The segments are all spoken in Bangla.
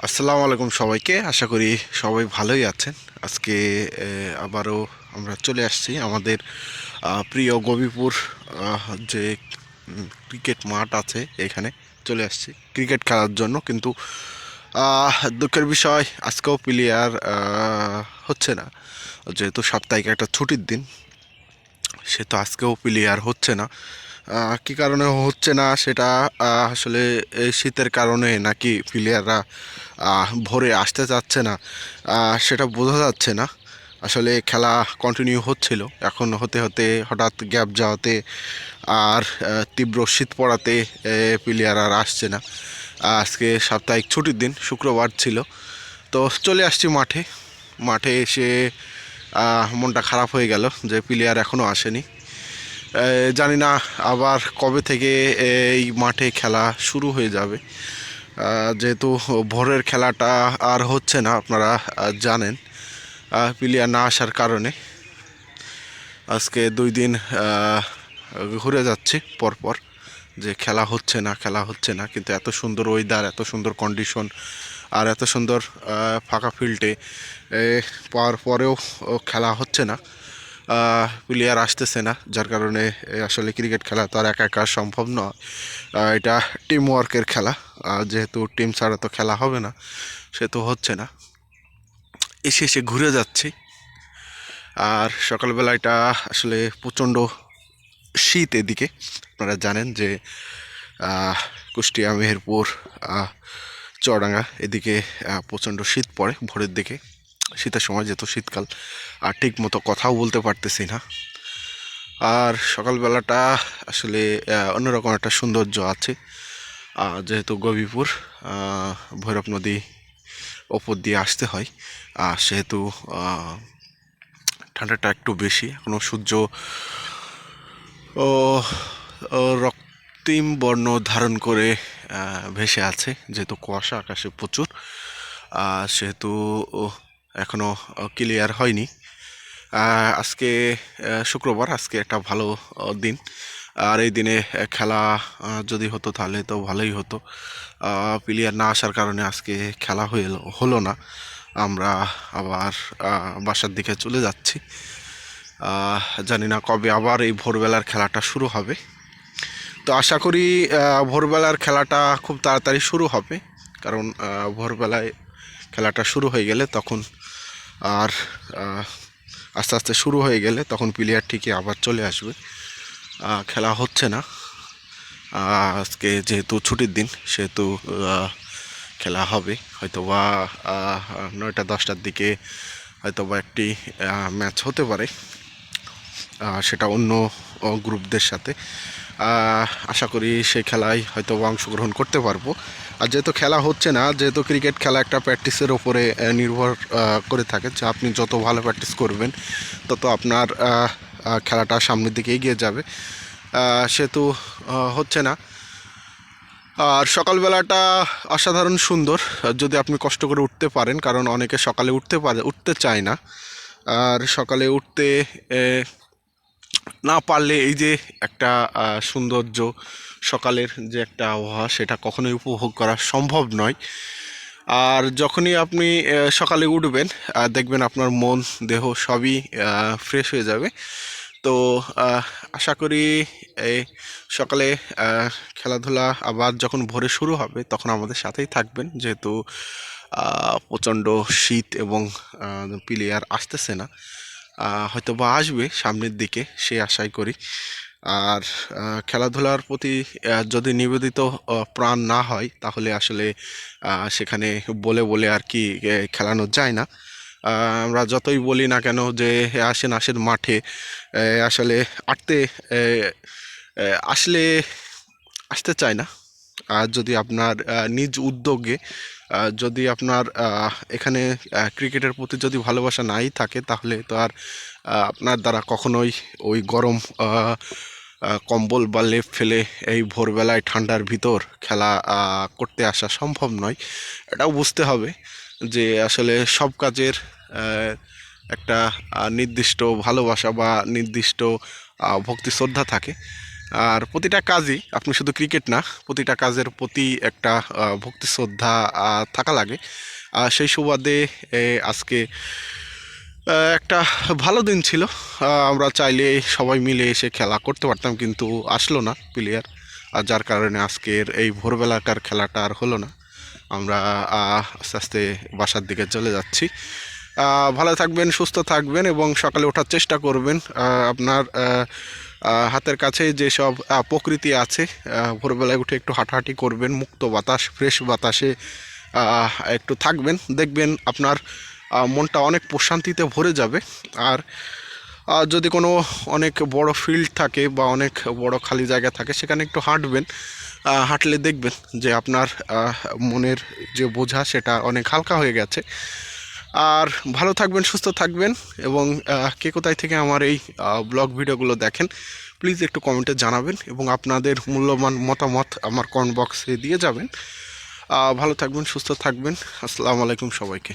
আসসালামু আলাইকুম সবাইকে। আশা করি সবাই ভালোই আছেন। আজকে আবারও আমরা চলে আসছি আমাদের প্রিয় গবিপুর যে ক্রিকেট মাঠ আছে এখানে। চলে আসছি ক্রিকেট খেলার জন্য। কিন্তু দুঃখের বিষয়, আজকেও প্লেয়ার হচ্ছে না। যেহেতু সাপ্তাহিক একটা ছুটির দিন, সে তো আজকেও প্লেয়ার হচ্ছে না। কী কারণে হচ্ছে না সেটা আসলে এই শীতের কারণে নাকি প্লেয়াররা ভোরে আসতে চাচ্ছে না সেটা বোঝা যাচ্ছে না। আসলে খেলা কন্টিনিউ হচ্ছিল। এখন হতে হতে হঠাৎ গ্যাপ যাওয়াতে আর তীব্র শীত পড়াতে প্লেয়ার আর আসছে না। আজকে সাপ্তাহিক ছুটির দিন, শুক্রবার ছিল। তো চলে আসছি মাঠে। মাঠে এসে মনটা খারাপ হয়ে গেল যে প্লেয়ার এখনও আসেনি। জানি না আবার কবে থেকে এই মাঠে খেলা শুরু হয়ে যাবে। যেহেতু ভোরের খেলাটা আর হচ্ছে না, আপনারা জানেন প্লেয়ার না আসার কারণে। আজকে দুই দিন ঘুরে যাচ্ছি পরপর, যে খেলা হচ্ছে না, খেলা হচ্ছে না, কিন্তু এত সুন্দর ওয়েদার এত সুন্দর কন্ডিশন আর এত সুন্দর ফাঁকা ফিল্ডে পাওয়ার পরেও খেলা হচ্ছে না। প্লেয়ার আসতেছে না যার কারণে আসলে ক্রিকেট খেলা তো আর একা একা সম্ভব নয়। এটা টিম ওয়ার্কের খেলা যেহেতু টিম ছাড়া তো খেলা হবে না সে তো হচ্ছে না। এসে এসে ঘুরে যাচ্ছি। আর সকালবেলা এটা আসলে প্রচণ্ড শীত এদিকে আপনারা জানেন যে কুষ্টিয়া মেহেরপুর আহ, চুয়াডাঙ্গা এদিকে প্রচণ্ড শীত পড়ে ভোরের দিকে। শীতের সময় যেহেতু শীতকাল, আর ঠিক মতো কথাও বলতে পারতেছি না। আর সকালবেলাটা আসলে অন্যরকম একটা সৌন্দর্য আছে। যেহেতু গবিপুর ভৈরব নদী ওপর দিয়ে আসতে হয়। আর সেহেতু ঠান্ডাটা একটু বেশি এখনও সূর্য ও রক্তিম বর্ণ ধারণ করে ভেসে আছে। যেহেতু কুয়াশা, আকাশে প্রচুর। সেহেতু এখনও ক্লিয়ার হয়নি। আজকে শুক্রবার, আজকে একটা ভালো দিন। আর এই দিনে খেলা যদি হতো তাহলে তো ভালোই হতো। প্লেয়ার না আসার কারণে আজকে খেলা হয়ে হলো না। আমরা আবার বাসার দিকে চলে যাচ্ছি। জানি না কবে আবার এই ভোরবেলার খেলাটা শুরু হবে। তো আশা করি ভোরবেলার খেলাটা খুব তাড়াতাড়ি শুরু হবে। কারণ ভোরবেলায় খেলাটা শুরু হয়ে গেলে তখন আর আস্তে আস্তে শুরু হয়ে গেলে তখন প্লেয়ার ঠিকই আবার চলে আসবে। খেলা হচ্ছে না। আজকে যেহেতু ছুটির দিন, সেহেতু খেলা হবে। হয়তো বা নয়টা, দশটার দিকে হয়তো বা একটি ম্যাচ হতে পারে। সেটা অন্য গ্রুপদের সাথে। আশা করি সেই খেলায় হয়তো অংশগ্রহণ করতে পারব। আর যেহেতু খেলা হচ্ছে না, যেহেতু ক্রিকেট খেলা একটা প্র্যাকটিসের ওপরে নির্ভর করে থাকে যে আপনি যত ভালো প্র্যাকটিস করবেন, তত আপনার খেলাটা সামনের দিকে এগিয়ে যাবে। সেহেতু হচ্ছে না। আর সকালবেলাটা অসাধারণ সুন্দর, যদি আপনি কষ্ট করে উঠতে পারেন, কারণ অনেকে সকালে উঠতে পারে, উঠতে চায় না। আর সকালে উঠতে না পারলে এই যে একটা সৌন্দর্য সকালের যে একটা আবহাওয়া, সেটা কখনোই উপভোগ করা সম্ভব নয়। আর যখনই আপনি সকালে উঠবেন দেখবেন আপনার মন, দেহ সবই ফ্রেশ হয়ে যাবে। তো আশা করি এই সকালে খেলাধুলা আবার যখন ভোরে শুরু হবে, তখন আমাদের সাথেই থাকবেন। যেহেতু প্রচণ্ড শীত এবং প্লেয়ার আসতেছে না। হয়তো বা আসবে সামনের দিকে সে আশাই করি। আর খেলাধুলার প্রতি যদি নিবেদিত প্রাণ না হয় তাহলে আসলে সেখানে বলে বলে আর কি খেলানো যায় না। আমরা যতই বলি না কেন যে "হে, আসেন আসেন মাঠে আসলে আটতে আসলে আসতে চায় না। যদি আপনার নিজ উদ্যোগে যদি আপনার এখানে ক্রিকেটের প্রতি যদি ভালোবাসা নাই থাকে, তাহলে তো আর আপনার দ্বারা কখনোই ওই গরম কম্বল বা লেপ ফেলে এই ভোরবেলায় ঠান্ডার ভিতর খেলা করতে আসা সম্ভব নয়। এটাও বুঝতে হবে যে আসলে সব কাজের একটা নির্দিষ্ট ভালোবাসা বা নির্দিষ্ট ভক্তি শ্রদ্ধা থাকে। আর প্রতিটা কাজই, আপনি শুধু ক্রিকেট না, প্রতিটা কাজের প্রতি একটা ভক্তি, শ্রদ্ধা থাকা লাগে। আর সেই সুবাদে আজকে একটা ভালো দিন ছিল। আমরা চাইলে সবাই মিলে এসে খেলা করতে পারতাম, কিন্তু আসলো না প্লেয়ার আর যার কারণে আজকের এই ভোরবেলাকার খেলাটা আর হলো না। আমরা আস্তে আস্তে বাসার দিকে চলে যাচ্ছি। ভালো থাকবেন, সুস্থ থাকবেন এবং সকালে ওঠার চেষ্টা করবেন। আপনার হাতের কাছে যেসব প্রকৃতি আছে ভোরবেলায় উঠে একটু হাঁটাহাঁটি করবেন, মুক্ত বাতাস, ফ্রেশ বাতাসে একটু থাকবেন। দেখবেন আপনার মনটা অনেক প্রশান্তিতে ভরে যাবে। আর যদি কোনো অনেক বড় ফিল্ড থাকে বা অনেক বড় খালি জায়গা থাকে, সেখানে একটু হাঁটবেন। হাঁটলে দেখবেন যে আপনার মনের যে বোঝা, সেটা অনেক হালকা হয়ে গেছে। আর ভালো থাকবেন, সুস্থ থাকবেন এবং কে কোথায় থেকে আমার এই ব্লগ ভিডিওগুলো দেখেন প্লিজ একটু কমেন্টে জানাবেন এবং আপনাদের মূল্যবান মতামত আমার কমেন্ট বক্সে দিয়ে যাবেন। ভালো থাকবেন, সুস্থ থাকবেন। আসসালামু আলাইকুম সবাইকে।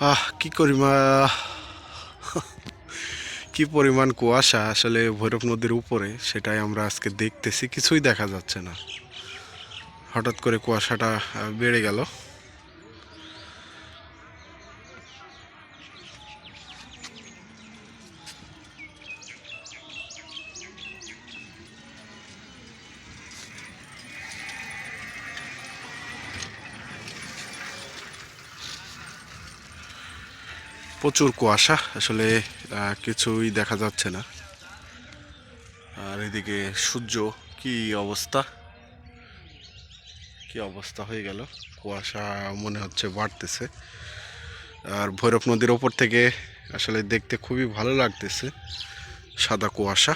আহ, কি করি মা কি পরিমাণ কুয়াশা আসলে ভৈরব নদীর উপরে, সেটাই আমরা আজকে দেখতেছি, কিছুই দেখা যাচ্ছে না। হঠাৎ করে কুয়াশাটা বেড়ে গেল। প্রচুর কুয়াশা, আসলে কিছুই দেখা যাচ্ছে না। আর এদিকে সূর্য, কি অবস্থা? কি অবস্থা হয়ে গেল? কুয়াশা মনে হচ্ছে বাড়তেছে। আর ভৈরব নদীর ওপর থেকে আসলে দেখতে খুবই ভালো লাগতেছে, সাদা কুয়াশা।